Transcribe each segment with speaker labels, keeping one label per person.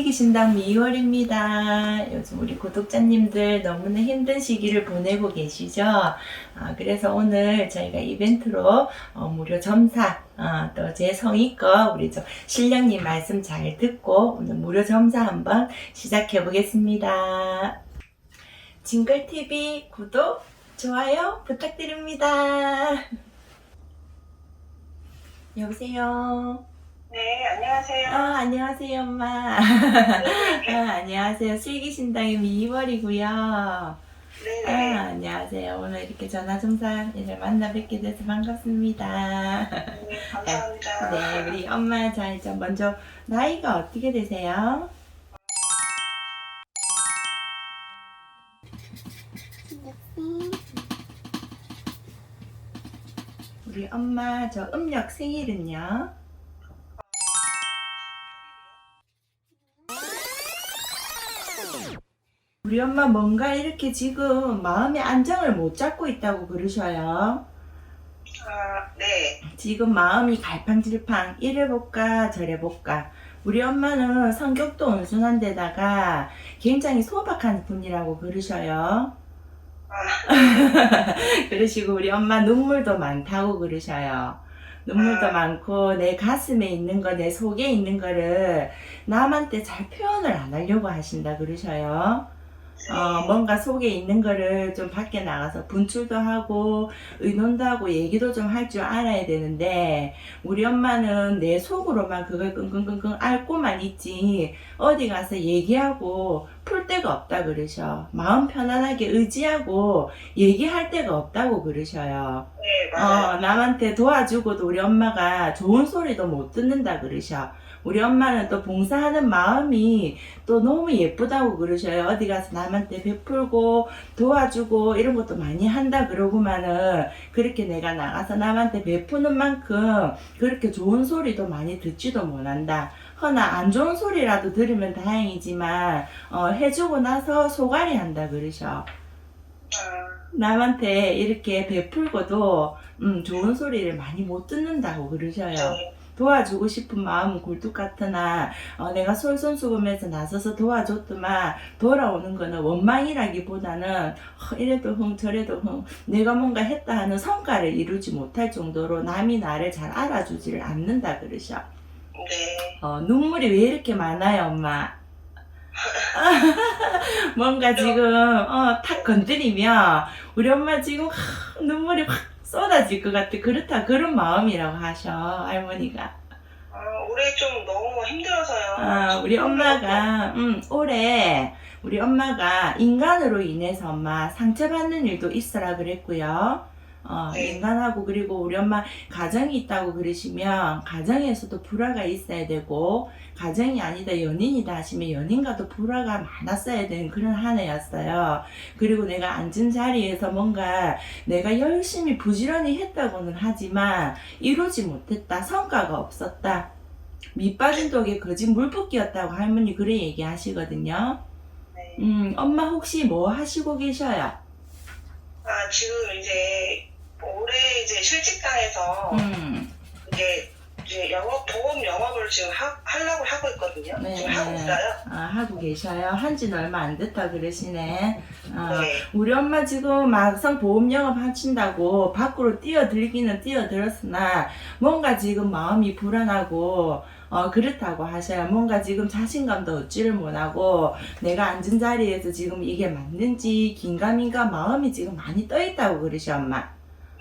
Speaker 1: 슬기신당 미월입니다. 요즘 우리 구독자님들 너무나 힘든 시기를 보내고 계시죠? 아, 그래서 오늘 저희가 이벤트로 어, 무료 점사, 어, 또제 성의껏 우리 저 신령님 말씀 잘 듣고 오늘 무료 점사 한번 시작해 보겠습니다. 징글TV 구독, 좋아요 부탁드립니다. 여보세요?
Speaker 2: 네, 안녕하세요.
Speaker 1: 아, 안녕하세요, 엄마.
Speaker 2: 네,
Speaker 1: 아, 안녕하세요. 슬기신당의 미월이고요. 아,
Speaker 2: 네,
Speaker 1: 안녕하세요. 오늘 이렇게 전화종사를 만나 뵙게 돼서 반갑습니다.
Speaker 2: 네, 감사합니다.
Speaker 1: 네, 우리 엄마, 자, 이제 먼저 나이가 어떻게 되세요? 우리 엄마, 저 음력 생일은요? 우리 엄마 뭔가 이렇게 지금 마음의 안정을 못 잡고 있다고 그러셔요.
Speaker 2: 아, 네,
Speaker 1: 지금 마음이 갈팡질팡 이래 볼까 저래 볼까. 우리 엄마는 성격도 온순한 데다가 굉장히 소박한 분이라고 그러셔요.
Speaker 2: 아,
Speaker 1: 그러시고 우리 엄마 눈물도 많다고 그러셔요. 눈물도
Speaker 2: 아.
Speaker 1: 많고 내 가슴에 있는 거 내 속에 있는 거를 남한테 잘 표현을 안 하려고 하신다 그러셔요 어, 뭔가 속에 있는 거를 좀 밖에 나가서 분출도 하고 의논도 하고 얘기도 좀 할 줄 알아야 되는데 우리 엄마는 내 속으로만 그걸 끙끙끙끙 앓고만 있지 어디 가서 얘기하고 풀 데가 없다 그러셔 마음 편안하게 의지하고 얘기할 데가 없다고 그러셔요
Speaker 2: 네, 맞아요.
Speaker 1: 어, 남한테 도와주고도 우리 엄마가 좋은 소리도 못 듣는다 그러셔. 우리 엄마는 또 봉사하는 마음이 또 너무 예쁘다고 그러셔요. 어디 가서 남한테 베풀고 도와주고 이런 것도 많이 한다 그러고만은 그렇게 내가 나가서 남한테 베푸는 만큼 그렇게 좋은 소리도 많이 듣지도 못한다. 허나 안 좋은 소리라도 들으면 다행이지만 어, 해주고 나서 소갈이 한다 그러셔.
Speaker 2: 아,
Speaker 1: 남한테 이렇게 베풀고도 음, 좋은 소리를 많이 못 듣는다고 그러셔요.
Speaker 2: 네,
Speaker 1: 도와주고 싶은 마음은 굴뚝 같으나 어, 내가 솔선수범해서 나서서 도와줬더만 돌아오는 거는 원망이라기보다는 어, 이래도 흥 저래도 흥 내가 뭔가 했다 하는 성과를 이루지 못할 정도로 남이 나를 잘 알아주지를 않는다 그러셔.
Speaker 2: 네,
Speaker 1: 어, 눈물이 왜 이렇게 많아요, 엄마? 뭔가 지금, 어, 탁 건드리면, 우리 엄마 지금 하, 눈물이 확 쏟아질 것 같아. 그렇다, 그런 마음이라고 하셔, 할머니가.
Speaker 2: 아, 올해 좀 너무 힘들어서요.
Speaker 1: 아, 우리 엄마가, 음, 올해, 우리 엄마가 인간으로 인해서 엄마 상처받는 일도 있어라 그랬고요. 어,
Speaker 2: 네.
Speaker 1: 인간하고 그리고 우리 엄마 가정이 있다고 그러시면 가정에서도 불화가 있어야 되고 가정이 아니다 연인이다 하시면 연인과도 불화가 많았어야 되는 그런 한 해였어요. 그리고 내가 앉은 자리에서 뭔가 내가 열심히 부지런히 했다고는 하지만 이루지 못했다. 성과가 없었다. 밑빠진 독에 거짓 물붓기였다고 할머니 그래 얘기하시거든요.
Speaker 2: 네.
Speaker 1: 음, 엄마 혹시 뭐 하시고 계셔요?
Speaker 2: 아, 지금 이제 올해 이제 실직당해서
Speaker 1: 음,
Speaker 2: 이제 이제 영업 보험 영업을 지금 하, 하려고 하고 있거든요.
Speaker 1: 네,
Speaker 2: 지금 하고
Speaker 1: 네.
Speaker 2: 있어요.
Speaker 1: 아, 하고 계셔요. 한 지는 얼마 안 됐다 그러시네. 아,
Speaker 2: 네,
Speaker 1: 우리 엄마 지금 막상 보험 영업 하신다고 밖으로 뛰어들기는 뛰어들었으나 뭔가 지금 마음이 불안하고 어, 그렇다고 하셔요. 뭔가 지금 자신감도 얻지를 못하고 내가 앉은 자리에서 지금 이게 맞는지 긴가민가 마음이 지금 많이 떠있다고 그러셔 엄마.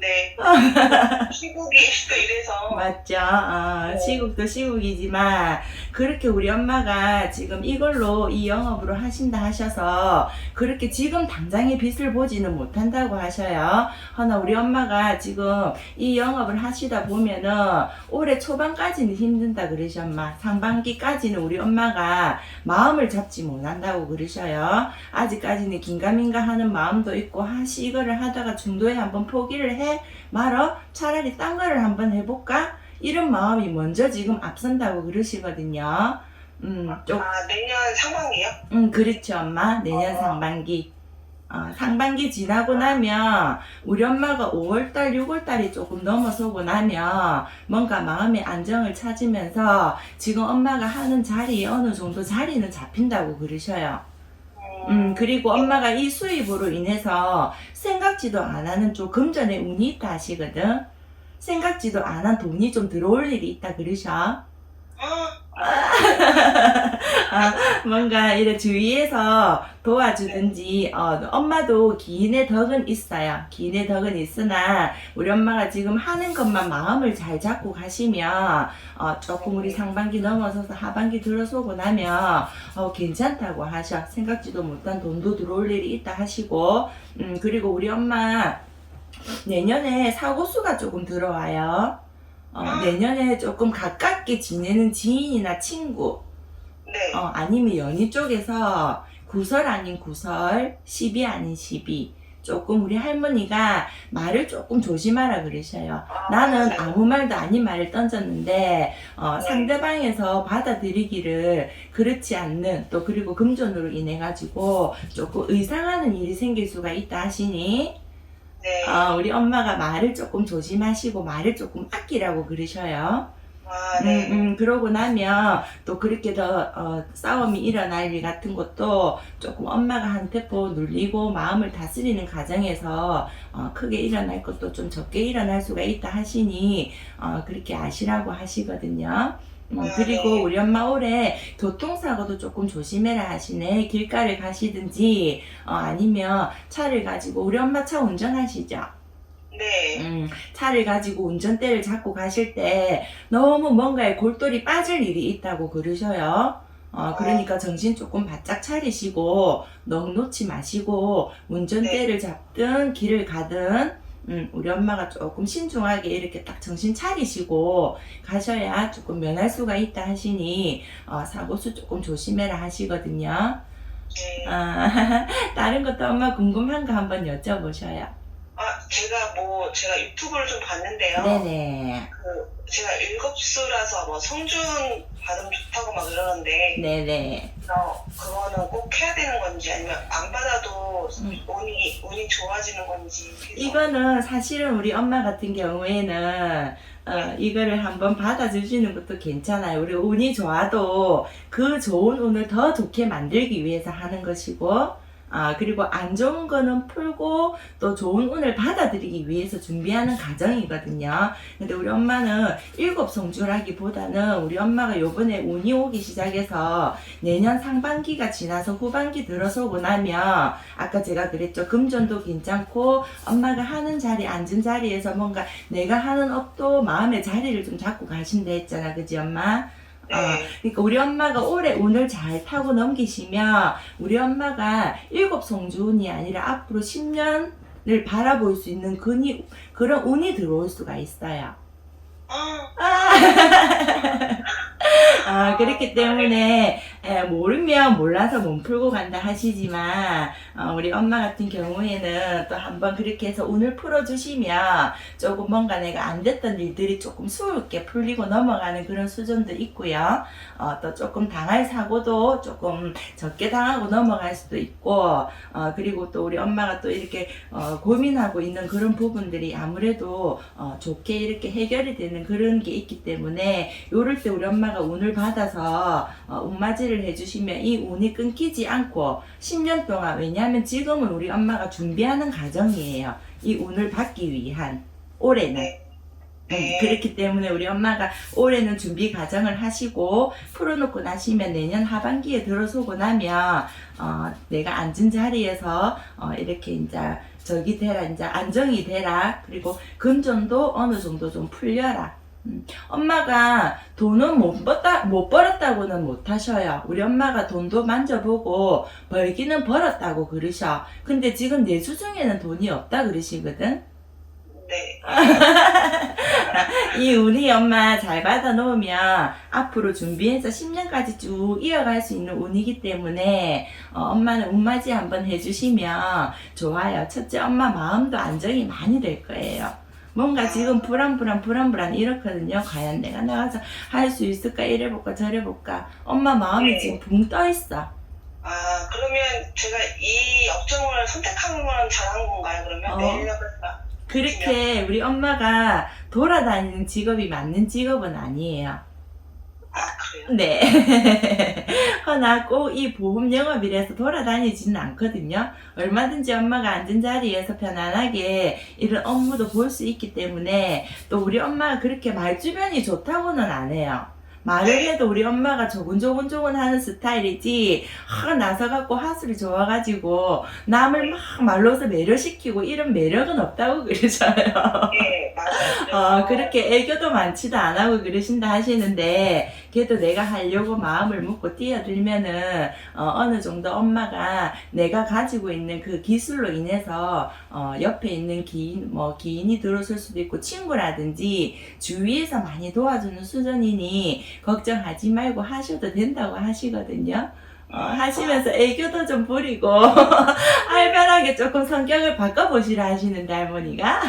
Speaker 2: 네. 시국이 또 이래서
Speaker 1: 맞죠. 어,
Speaker 2: 네.
Speaker 1: 시국도 시국이지만 그렇게 우리 엄마가 지금 이걸로 이 영업으로 하신다 하셔서 그렇게 지금 당장의 빚을 보지는 못한다고 하셔요. 허나 우리 엄마가 지금 이 영업을 하시다 보면은 올해 초반까지는 힘든다 그러셔 엄마. 상반기까지는 우리 엄마가 마음을 잡지 못한다고 그러셔요. 아직까지는 긴가민가 하는 마음도 있고 하시 이거를 하다가 중도에 한번 포기를 해 말어 차라리 딴 거를 한번 해볼까 이런 마음이 먼저 지금 앞선다고 그러시거든요. 음, 좀,
Speaker 2: 아, 내년 상반기요?
Speaker 1: 음, 그렇죠, 엄마. 내년
Speaker 2: 어.
Speaker 1: 상반기. 어, 상반기 지나고 나면 우리 엄마가 5월달, 6월달이 조금 넘어서고 나면 뭔가 마음의 안정을 찾으면서 지금 엄마가 하는 자리에 어느 정도 자리는 잡힌다고 그러셔요. 음, 그리고 엄마가 이 수입으로 인해서 생각지도 안 하는 좀 금전에 운이 있다 하시거든. 생각지도 안 한 돈이 좀 들어올 일이 있다 그러셔.
Speaker 2: 아,
Speaker 1: 아, 뭔가 이래 주위에서 도와주든지, 어, 엄마도 기인의 덕은 있어요. 기인의 덕은 있으나, 우리 엄마가 지금 하는 것만 마음을 잘 잡고 가시면, 어, 조금 우리 상반기 넘어서서 하반기 들어서고 나면, 어, 괜찮다고 하셔. 생각지도 못한 돈도 들어올 일이 있다 하시고, 음, 그리고 우리 엄마, 내년에 사고수가 조금 들어와요. 어, 내년에 조금 가깝게 지내는 지인이나 친구,
Speaker 2: 네.
Speaker 1: 어, 아니면 연희 쪽에서 구설 아닌 구설, 시비 아닌 시비. 조금 우리 할머니가 말을 조금 조심하라 그러셔요.
Speaker 2: 아,
Speaker 1: 나는
Speaker 2: 네.
Speaker 1: 아무 말도 아닌 말을 던졌는데 어,
Speaker 2: 네.
Speaker 1: 상대방에서 받아들이기를 그렇지 않는 또 그리고 금전으로 인해 가지고 조금 의상하는 일이 생길 수가 있다 하시니
Speaker 2: 네.
Speaker 1: 어, 우리 엄마가 말을 조금 조심하시고 말을 조금 아끼라고 그러셔요.
Speaker 2: 아, 네.
Speaker 1: 음, 음, 그러고 나면 또 그렇게 더 어, 싸움이 일어날 일 같은 것도 조금 엄마가 한 테포 눌리고 마음을 다스리는 과정에서 어, 크게 일어날 것도 좀 적게 일어날 수가 있다 하시니 어, 그렇게 아시라고 하시거든요. 음,
Speaker 2: 아,
Speaker 1: 그리고
Speaker 2: 네.
Speaker 1: 우리 엄마 올해 교통사고도 조금 조심해라 하시네. 길가를 가시든지 어, 아니면 차를 가지고 우리 엄마 차 운전하시죠?
Speaker 2: 네.
Speaker 1: 음, 차를 가지고 운전대를 잡고 가실 때 너무 뭔가에 골똘히 빠질 일이 있다고 그러셔요. 어, 그러니까 정신 조금 바짝 차리시고 넋 놓지 마시고 운전대를 잡든 길을 가든 음, 우리 엄마가 조금 신중하게 이렇게 딱 정신 차리시고 가셔야 조금 면할 수가 있다 하시니 어, 사고수 조금 조심해라 하시거든요.
Speaker 2: 네.
Speaker 1: 아, 다른 것도 엄마 궁금한 거 한번 여쭤보셔요.
Speaker 2: 아, 제가 뭐, 제가 유튜브를 좀 봤는데요.
Speaker 1: 네네.
Speaker 2: 그, 제가 일곱수라서 뭐 성준 받으면 좋다고 막 이러는데,
Speaker 1: 네네.
Speaker 2: 어, 그거는 꼭 해야 되는 건지, 아니면 안 받아도
Speaker 1: 음.
Speaker 2: 운이, 운이 좋아지는 건지. 그래서-
Speaker 1: 이거는 사실은 우리 엄마 같은 경우에는 어, 이거를 한번 받아주시는 것도 괜찮아요. 우리 운이 좋아도 그 좋은 운을 더 좋게 만들기 위해서 하는 것이고, 아, 그리고 안 좋은 거는 풀고 또 좋은 운을 받아들이기 위해서 준비하는 과정이거든요. 근데 우리 엄마는 일곱 성주라기보다는 우리 엄마가 요번에 운이 오기 시작해서 내년 상반기가 지나서 후반기 들어서고 나면 아까 제가 그랬죠. 금전도 괜찮고 엄마가 하는 자리, 앉은 자리에서 뭔가 내가 하는 업도 마음의 자리를 좀 잡고 가신다 했잖아. 그지 엄마?
Speaker 2: 네.
Speaker 1: 어, 그러니까 우리 엄마가 올해 운을 잘 타고 넘기시면 우리 엄마가 일곱 성주운이 아니라 앞으로 10년을 바라볼 수 있는 근이, 그런 운이 들어올 수가 있어요.
Speaker 2: 아,
Speaker 1: 아, 그렇기 때문에 에, 모르면 몰라서 몸 풀고 간다 하시지만 어, 우리 엄마 같은 경우에는 또 한번 그렇게 해서 운을 풀어주시면 조금 뭔가 내가 안 됐던 일들이 조금 수월하게 풀리고 넘어가는 그런 수준도 있고요. 어, 또 조금 당할 사고도 조금 적게 당하고 넘어갈 수도 있고 어, 그리고 또 우리 엄마가 또 이렇게 어, 고민하고 있는 그런 부분들이 아무래도 어, 좋게 이렇게 해결이 되는 그런 게 있기 때문에 요럴 때 우리 엄마가 운을 받아서 어, 운맞이를 해주시면 이 운이 끊기지 않고 10년 동안 왜냐하면 지금은 우리 엄마가 준비하는 과정이에요. 이 운을 받기 위한 올해는.
Speaker 2: 네.
Speaker 1: 음, 그렇기 때문에 우리 엄마가 올해는 준비 과정을 하시고 풀어놓고 나시면 내년 하반기에 들어서고 나면 어, 내가 앉은 자리에서 어, 이렇게 이제 저기 되라 이제 안정이 되라 그리고 금전도 어느 정도 좀 풀려라. 음, 엄마가 돈은 못 벌었다 못 벌었다고는 못 하셔요. 우리 엄마가 돈도 만져보고 벌기는 벌었다고 그러셔. 근데 지금 내 수 중에는 돈이 없다 그러시거든.
Speaker 2: 네.
Speaker 1: 이 운이 엄마 잘 받아 놓으면 앞으로 준비해서 10년까지 쭉 이어갈 수 있는 운이기 때문에 어, 엄마는 운맞이 한번 해주시면 좋아요. 첫째 엄마 마음도 안정이 많이 될 거예요. 뭔가 지금 불안불안 불안불안 이렇거든요. 과연 내가 나가서 할 수 있을까 이래볼까 저래볼까 엄마 마음이
Speaker 2: 네.
Speaker 1: 지금 붕 떠 있어.
Speaker 2: 아, 그러면 제가 이 업종을 선택한 건 잘한 건가요? 그러면
Speaker 1: 어.
Speaker 2: 매력을
Speaker 1: 그렇게 우리 엄마가 돌아다니는 직업이 맞는 직업은 아니에요.
Speaker 2: 아 그래요?
Speaker 1: 네. 허나 꼭 이 보험 영업이라서 돌아다니지는 않거든요. 얼마든지 엄마가 앉은 자리에서 편안하게 이런 업무도 볼 수 있기 때문에 또 우리 엄마가 그렇게 말 주변이 좋다고는 안 해요. 말을 해도 우리 엄마가 조곤조곤조곤 하는 스타일이지, 하, 나서갖고 하술이 좋아가지고, 남을 막 말로서 매료시키고 이런 매력은 없다고.
Speaker 2: 예 맞아요.
Speaker 1: 어, 그렇게 애교도 많지도 안 하고 그러신다 하시는데, 그래도 내가 하려고 마음을 먹고 뛰어들면은, 어, 느 정도 엄마가 내가 가지고 있는 그 기술로 인해서, 어, 옆에 있는 기인, 뭐, 기인이 들어설 수도 있고, 친구라든지, 주위에서 많이 도와주는 수준이니, 걱정하지 말고 하셔도 된다고 하시거든요. 어, 하시면서 애교도 좀 부리고, 활발하게 조금 성격을 바꿔보시라 하시는데, 할머니가.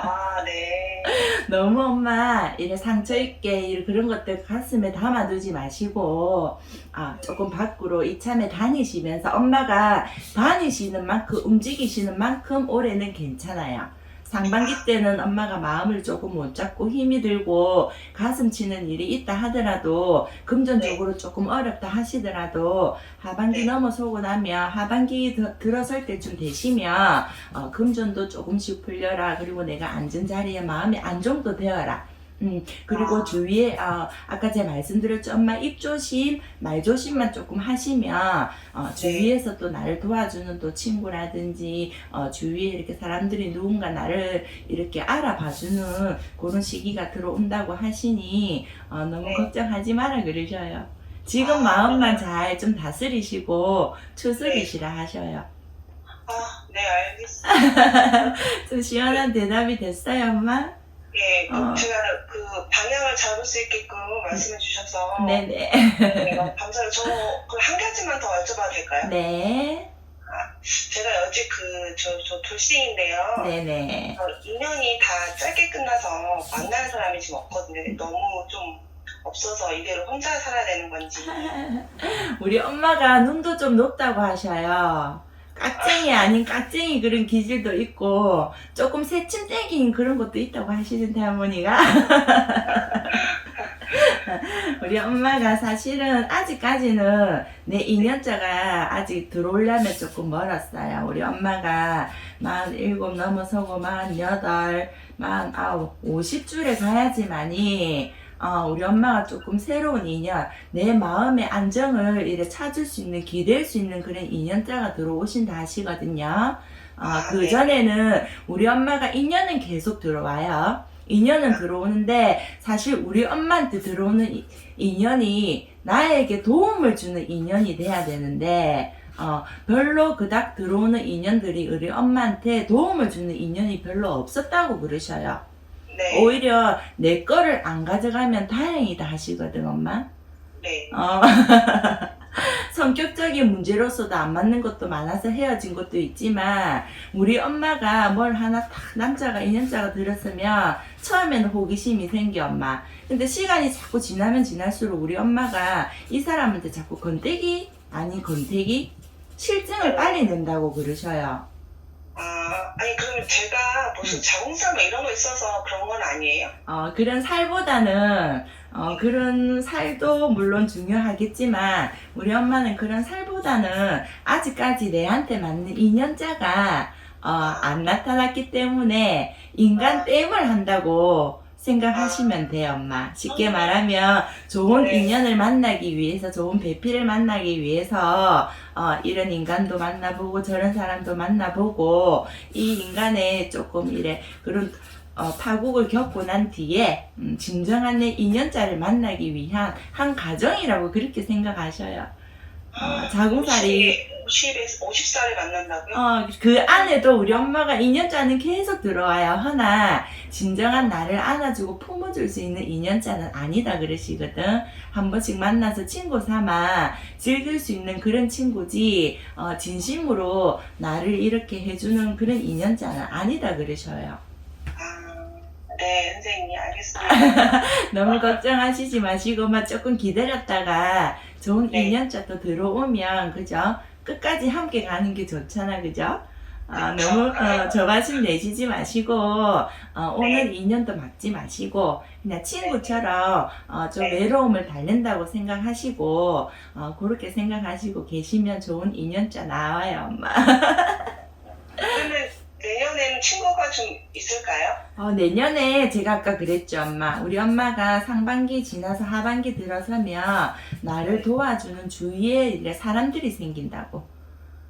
Speaker 2: 아 네.
Speaker 1: 너무 엄마 이래 상처 있게 이래 그런 것들 가슴에 담아두지 마시고 아 조금 밖으로 이참에 다니시면서 엄마가 다니시는 만큼 움직이시는 만큼 올해는 괜찮아요. 상반기 때는 엄마가 마음을 조금 못 잡고 힘이 들고 가슴 치는 일이 있다 하더라도 금전적으로 조금 어렵다 하시더라도 하반기
Speaker 2: 네.
Speaker 1: 넘어서고 나면 하반기 더- 들어설 때쯤 되시면 어, 금전도 조금씩 풀려라. 그리고 내가 앉은 자리에 마음이 안정도 되어라. 음, 그리고
Speaker 2: 아.
Speaker 1: 주위에, 어, 아까 제가 말씀드렸죠. 엄마 입 조심, 말 조심만 조금 하시면, 어, 주위에서 또 나를 도와주는 또 친구라든지, 어, 주위에 이렇게 사람들이 누군가 나를 이렇게 알아봐주는 그런 시기가 들어온다고 하시니, 어, 너무
Speaker 2: 네.
Speaker 1: 걱정하지 마라 그러셔요. 지금
Speaker 2: 아,
Speaker 1: 마음만 잘 좀 다스리시고, 추스리시라 하셔요.
Speaker 2: 아 네 알겠습니다.
Speaker 1: 좀 시원한 대답이 됐어요, 엄마?
Speaker 2: 예, 그
Speaker 1: 어.
Speaker 2: 제가 그 방향을 잡을 수 있게끔 말씀해 주셔서
Speaker 1: 네네.
Speaker 2: 네, 너무 감사해요. 저한 가지만 더 여쭤봐도 될까요?
Speaker 1: 네.
Speaker 2: 제가 여직 그저 저 돌싱인데요.
Speaker 1: 네네.
Speaker 2: 어, 인연이 다 짧게 끝나서 만나는 사람이 지금 없거든요. 너무 좀 없어서 이대로 혼자 살아야 되는 건지.
Speaker 1: 우리 엄마가 눈도 좀 높다고 하셔요. 깍쟁이 아닌 깍쟁이 그런 기질도 있고, 조금 새침대기인 그런 것도 있다고 하시는데, 할머니가. 우리 엄마가 사실은 아직까지는 내 인연자가 아직 들어오려면 조금 멀었어요. 우리 엄마가 47 넘어서고 48, 49, 50줄에 가야지만이 어, 우리 엄마가 조금 새로운 인연, 내 마음의 안정을 이래 찾을 수 있는, 기댈 수 있는 그런 인연자가 들어오신다 하시거든요. 어,
Speaker 2: 아,
Speaker 1: 그
Speaker 2: 네.
Speaker 1: 전에는 우리 엄마가 인연은 계속 들어와요. 인연은 들어오는데 사실 우리 엄마한테 들어오는 이- 인연이 나에게 도움을 주는 인연이 돼야 되는데 어, 별로 그닥 들어오는 인연들이 우리 엄마한테 도움을 주는 인연이 별로 없었다고 그러셔요.
Speaker 2: 네.
Speaker 1: 오히려 내 거를 안 가져가면 다행이다 하시거든, 엄마.
Speaker 2: 네.
Speaker 1: 어. 성격적인 문제로서도 안 맞는 것도 많아서 헤어진 것도 있지만 우리 엄마가 뭘 하나 딱 남자가 인연자가 들었으면 처음에는 호기심이 생겨 엄마 근데 시간이 자꾸 지나면 지날수록 우리 엄마가 이 사람한테 자꾸 건대기 아니 건태기 실증을 빨리 낸다고 그러셔요
Speaker 2: 아, 아니 그러면 제가 무슨 자궁살 뭐 이런 거 있어서 그런 건 아니에요?
Speaker 1: 어, 그런 살보다는, 어, 그런 살도 물론 중요하겠지만, 우리 엄마는 그런 살보다는 아직까지 내한테 맞는 인연자가, 어, 안 나타났기 때문에 인간 땜을 한다고 생각하시면 돼요, 엄마. 쉽게 말하면 좋은
Speaker 2: 네.
Speaker 1: 인연을 만나기 위해서, 좋은 배필을 만나기 위해서, 어, 이런 인간도 만나보고, 저런 사람도 만나보고, 이 인간의 조금 이래, 그런 어, 파국을 겪고 난 뒤에 음, 진정한 내 인연자를 만나기 위한 한 과정이라고 그렇게 생각하셔요. 어, 자궁살이
Speaker 2: 50에서 50살에 만난다고요?
Speaker 1: 어, 그 안에도 우리 엄마가 인연자는 계속 들어와요. 허나 진정한 나를 안아주고 품어줄 수 있는 인연자는 아니다 그러시거든. 한 번씩 만나서 친구 삼아 즐길 수 있는 그런 친구지 어, 진심으로 나를 이렇게 해주는 그런 인연자는 아니다 그러셔요.
Speaker 2: 아, 네, 선생님 알겠습니다.
Speaker 1: 너무 걱정하시지 마시고만 조금 기다렸다가 좋은
Speaker 2: 네.
Speaker 1: 인연자 또 들어오면 그죠? 끝까지 함께 가는 게 좋잖아, 그죠? 아, 너무 어, 저가심 내시지 마시고 어, 오늘 인연도 막지 마시고 그냥 친구처럼 어, 좀
Speaker 2: 네.
Speaker 1: 외로움을 달랜다고 생각하시고 어, 그렇게 생각하시고 계시면 좋은 인연자 나와요, 엄마.
Speaker 2: 내년에는 친구가 좀 있을까요?
Speaker 1: 어, 내년에 제가 아까 그랬죠, 엄마. 우리 엄마가 상반기 지나서 하반기 들어서면 나를 도와주는 주위에 사람들이 생긴다고.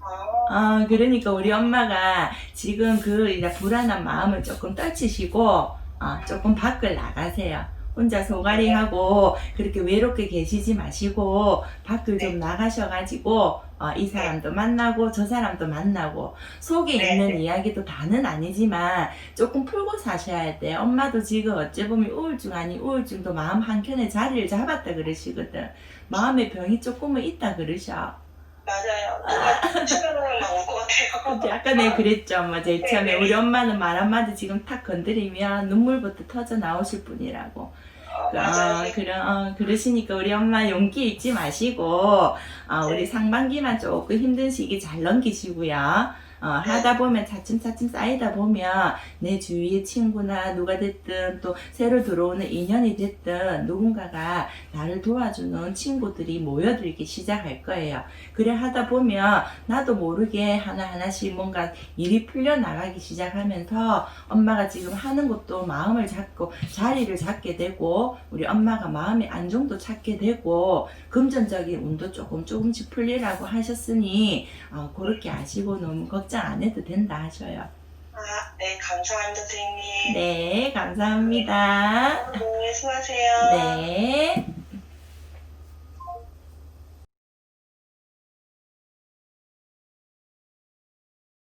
Speaker 2: 아,
Speaker 1: 아, 그러니까 우리 엄마가 지금 그 불안한 마음을 조금 떨치시고, 어, 조금 밖을 나가세요. 혼자 소가리하고 그렇게 외롭게 계시지 마시고 밖을 좀 나가셔가지고 어, 이 사람도 만나고 저 사람도 만나고 속에
Speaker 2: 네.
Speaker 1: 있는 이야기도 다는 아니지만 조금 풀고 사셔야 돼. 엄마도 지금 어째 보면 우울증 아니 우울증도 마음 한켠에 자리를 잡았다 그러시거든. 마음의 병이 조금은 있다 그러셔.
Speaker 2: 맞아요. 누가 치면은 막울것 같아요.
Speaker 1: 아까 내가 그랬죠, 엄마. 제일
Speaker 2: 네,
Speaker 1: 처음에
Speaker 2: 네.
Speaker 1: 우리 엄마는 말 한마디 지금 탁 건드리면 눈물부터 터져 나오실 분이라고.
Speaker 2: 어,
Speaker 1: 그,
Speaker 2: 맞아요.
Speaker 1: 어, 그러, 어, 그러시니까 우리 엄마 용기 잃지 마시고, 어, 우리
Speaker 2: 네.
Speaker 1: 상반기만 조금 힘든 시기 잘 넘기시고요. 어,
Speaker 2: 네.
Speaker 1: 하다 보면 차츰차츰 쌓이다 보면 내 주위의 친구나 누가 됐든 또 새로 들어오는 인연이 됐든 누군가가 나를 도와주는 친구들이 모여들기 시작할 거예요. 그래 하다 보면 나도 모르게 하나하나씩 뭔가 일이 풀려나가기 시작하면서 엄마가 지금 하는 것도 마음을 잡고 자리를 잡게 되고 우리 엄마가 마음의 안정도 찾게 되고 금전적인 운도 조금 조금씩 풀리라고 하셨으니 어, 그렇게 아시고 너무 걱정 포장 안 해도 된다 하셔요.
Speaker 2: 아, 네, 감사합니다, 선생님.
Speaker 1: 네, 감사합니다. 네, 수고하세요.
Speaker 2: 네.